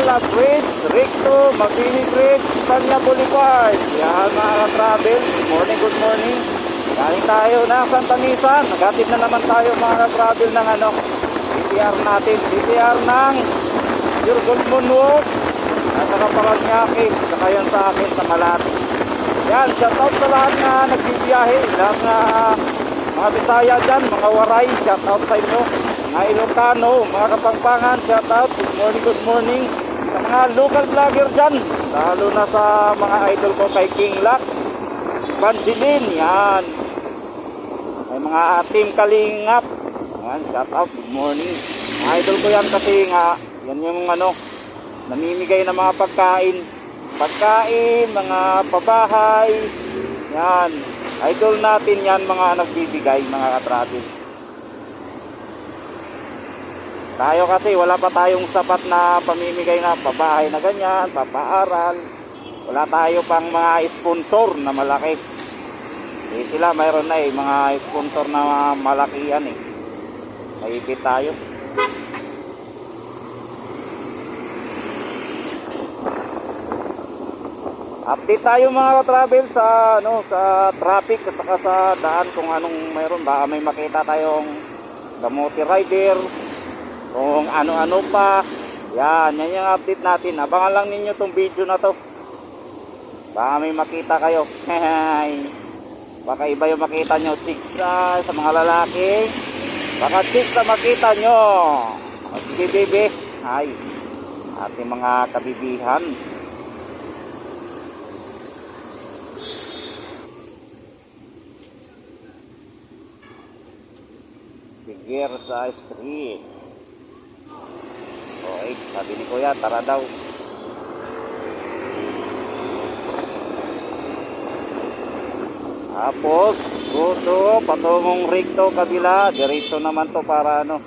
Ayala Bridge, Recto, Mabini Bridge, Tanya Boulevard. Yan mga ka-travel, morning, good morning. Galing tayo ng Santa Misa. Nagatid na naman tayo mga ka-travel ng ano, DTR natin. DTR ng Jurgon Moonwalk. At saka Paranaque, saka yan sa akin sa Malati. Yan, shout out sa lahat na nagbibiyahe, lahat na mga Bisaya dyan, mga Waray, shout out sa inyo. Mga Ilocano, mga Kapampangan, shout out, good morning, good morning. Sa mga local vlogger dyan, lalo na sa mga idol ko kay King Lax, Banjilin, yan. May mga team Kalingap, yan, shout out, good morning. Mga idol ko yan kasi nga, yan yung ano, namimigay ng mga pagkain. Pagkain, mga pabahay. Yan, idol natin yan mga nagbibigay mga katratin tayo kasi wala pa tayong sapat na pamimigay na pabahay na ganyan, papaaral. Wala tayo pang mga sponsor na malaki. Eh sila mayroon na eh, mga sponsor na malaki yan eh. Maipit tayo. Update tayo mga ka-travel sa ano sa traffic at saka sa daan kung anong mayroon. Baka may makita tayong gamote rider kung ano-ano pa. Yan, yan yung update natin. Abangan lang ninyo tong video na to. Baka may makita kayo. Baka iba yung makita nyo. Chicks ah, sa mga lalaki. Baka chicks na makita nyo. Sige bebe ay ating mga kabibihan. Figure sa street. Okay, sabi ni Kuya, tara daw. Tapos, goto, patungong recto kabila. Diretso naman to para ano.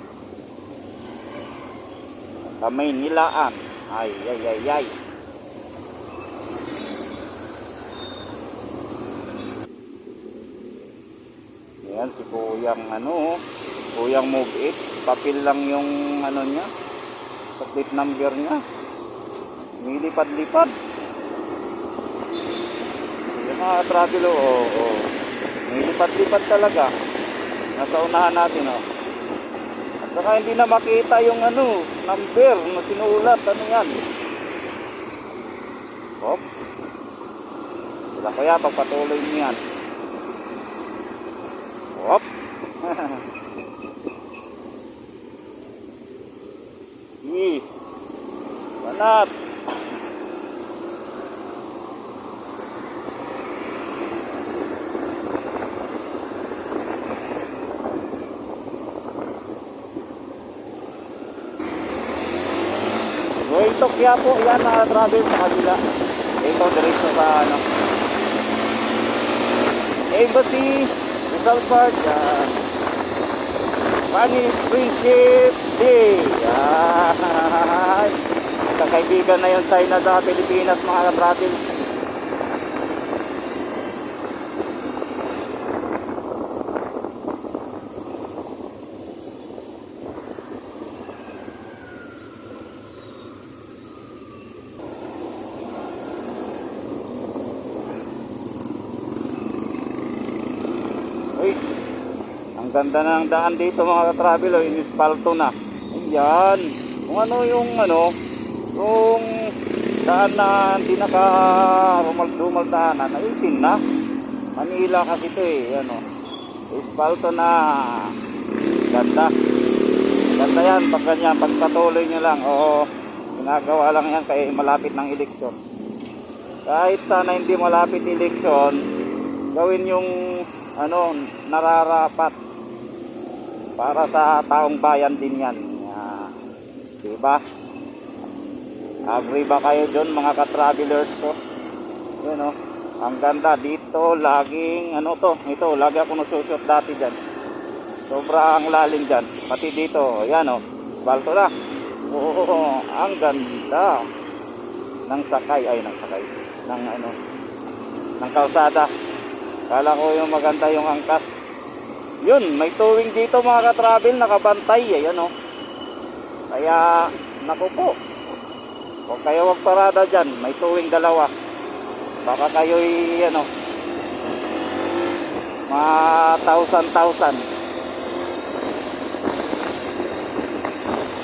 Sa Maynilaan. Ay, ay, ay, ay. Yan si Kuyang ano, Kuyang Move It. Papel lang yung ano niya, sa plate number niya. Nilipad-lipad. Yung mga travel. Oh, oh. Nilipad-lipad talaga. Nasa unahan natin, oh. At saka hindi na makita yung ano, number na sinulat. Ano yan? Hop. Sila kaya pagpatuloy niyan. Hop. Ih. Banat. So ito kaya po yan na travel sa kabila. Ito diretso sa ano. Embassy, Rizal Park, yan. Spanish Friendship Day. Yan. Kakaibigan na yung China sa Pilipinas mga ang ganda ng daan dito mga ka-travel, oh, inispalto na. Ayan. Kung ano yung ano, yung daan na hindi naka rumal-dumal daanan, ayusin na. Manila kasi ito eh, ano. Ispalto na. Ganda. Ganda yan, pag ganyan, pagpatuloy nyo lang. Oo, ginagawa lang yan kaya malapit ng eleksyon. Kahit sana hindi malapit eleksyon, gawin yung ano nararapat para sa taong bayan din yan diba agree ba kayo dun mga ka-travelers ko? Yun o ang ganda dito laging ano to ito lagi ako nasusot dati dyan. Sobrang lalim dyan. Pati dito yan o balto na. Oo ang ganda. Ng sakay ay ng sakay. Ng ano ng kalsada. Kala ko yung maganda yung angkas. Yun, may towing dito mga ka-travel, nakabantay. Ayan o. Kaya, naku po. Huwag kayo wag parada dyan. May tuwing dalawa. Baka kayo'y ano, mga thousand-thousand.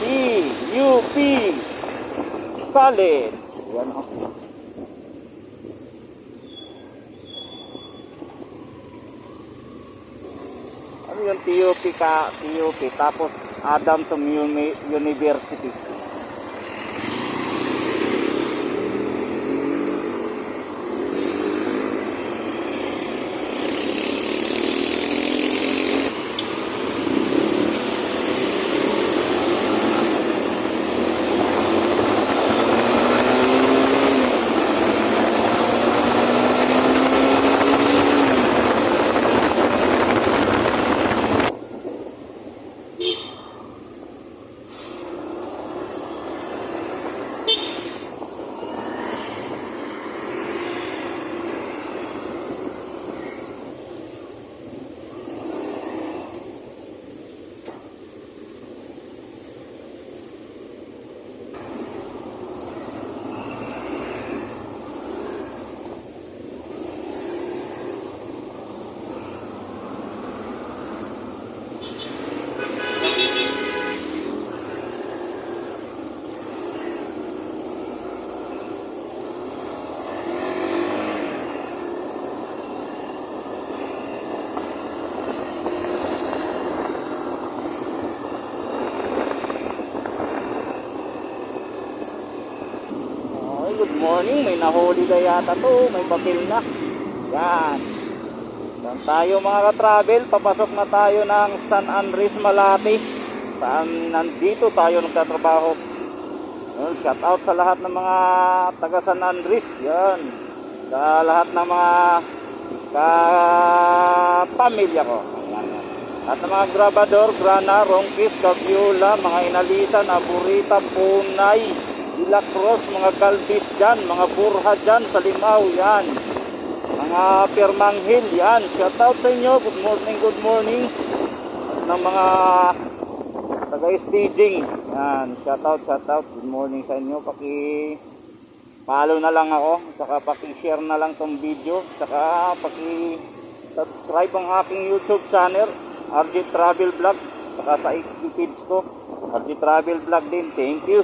P-U-P College. Yan o. TUP ka, TUP, tapos Adam University. Okay, good morning. May nahuli na yata to. May papel na. Yan. Yan tayo mga ka-travel. Papasok na tayo ng San Andres Malate. Saan nandito tayo nagtatrabaho. Yun, shout out sa lahat ng mga taga San Andres. Yan. Sa lahat ng mga ka-pamilya ko. Ayan, yan. At mga grabador, grana, rongkis, kabyula, mga inalisan, aburita, punay, ilakros, mga galbis dyan, mga burha dyan sa limaw, yan. Mga pirmanghil, yan. Shout out sa inyo. Good morning, good morning. At ng mga taga-staging. Yan. Shout out, shout out. Good morning sa inyo. Paki follow na lang ako. Saka paki-share na lang tong video. Saka paki subscribe ang aking YouTube channel. RJ Travel Vlog. Saka sa XP Kids ko. RJ Travel Vlog din. Thank you.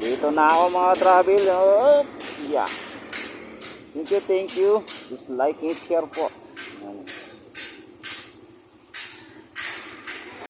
Dito na ako mga travel. Oh, yeah. Thank you, thank you. Just like and share po.